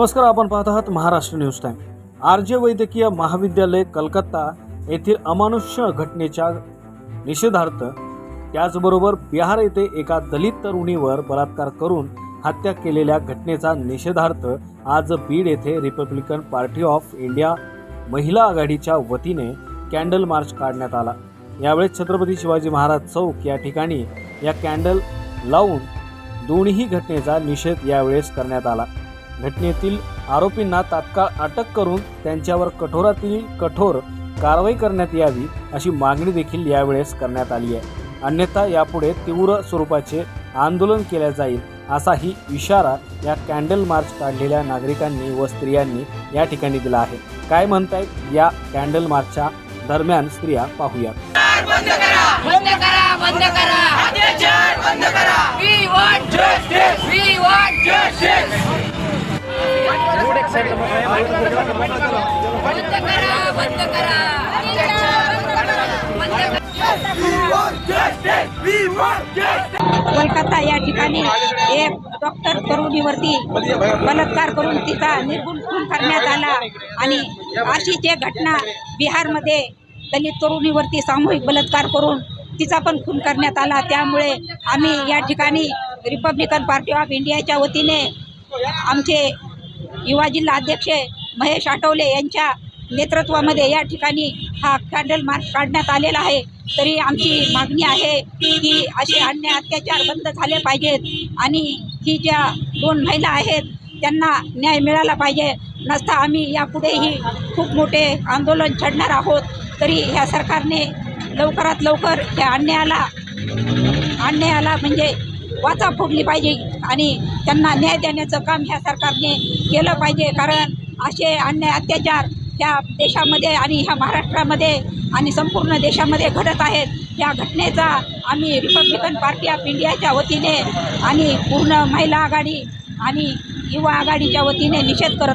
नमस्कार आपण पाहत आहात Maharashtra news time R J वैद्यकीय महाविद्यालय कलकत्ता येथील अमानुष्य घटनेच्या निषेधार्थ त्याचबरोबर बिहार येथे एका दलित तरुणीवर बलात्कार करून हत्या केलेल्या घटनेचा निषेधार्थ आज बीड येथे रिपब्लिकन पार्टी ऑफ इंडिया महिला आघाडीच्या वतीने कॅन्डल मार्च काढण्यात आला. यावेळेस छत्रपती शिवाजी महाराज चौक या ठिकाणी या कॅन्डल लावून दोन्ही घटनेचा निषेध यावेळेस करण्यात आला. घटनेतील आरोपींना तात्काळ अटक करून त्यांच्यावर कठोरातील कठोर कारवाई करण्यात यावी अशी मागणी देखील यावेळेस करण्यात आली आहे. अन्यथा यापुढे तीव्र स्वरूपाचे आंदोलन केले जाईल असाही इशारा या कॅन्डल मार्च काढलेल्या नागरिकांनी व स्त्रियांनी या ठिकाणी दिला आहे. काय म्हणतायत? या कॅन्डल मार्चच्या दरम्यान स्त्रिया पाहूयात बंद करा! बंद करा अत्याचार बंद कोलकाता या ठिकाणी एक डॉक्टर तरुणीवरती बलात्कार करून तिचा निर्गुण खून करण्यात आला. आणि अशीच एक घटना बिहारमध्ये दलित तरुणीवरती सामूहिक बलात्कार करून तिचा पण खून करण्यात आला. त्यामुळे आम्ही या ठिकाणी रिपब्लिकन पार्टी ऑफ इंडियाच्या वतीने आमचे युवा जिल्हा अध्यक्ष महेश आठवले यांच्या नेतृत्वामध्ये या ठिकाणी हा कॅन्डल मार्च काढण्यात आलेला आहे. तरी आमची मागणी आहे की असे अन्य अत्याचार बंद झाले पाहिजेत आणि ही ज्या दोन महिला आहेत त्यांना न्याय मिळाला पाहिजे. नसता आम्ही यापुढेही खूप मोठे आंदोलन छडणार आहोत. तरी ह्या सरकारने लवकरात लवकर या अन्यायाला अन्यायाला म्हणजे वाचा फोडली पाहिजे आणि त्यांना न्याय देण्याचं काम ह्या सरकारने केलं पाहिजे. कारण असे अन्याय अत्याचार ह्या देशामध्ये आणि ह्या महाराष्ट्रामध्ये आणि संपूर्ण देशामध्ये घडत आहेत. या घटनेचा आम्ही रिपब्लिकन पार्टी ऑफ इंडियाच्या वतीने आणि पूर्ण महिला आघाडी आणि युवा आघाडीच्या वतीने निषेध करत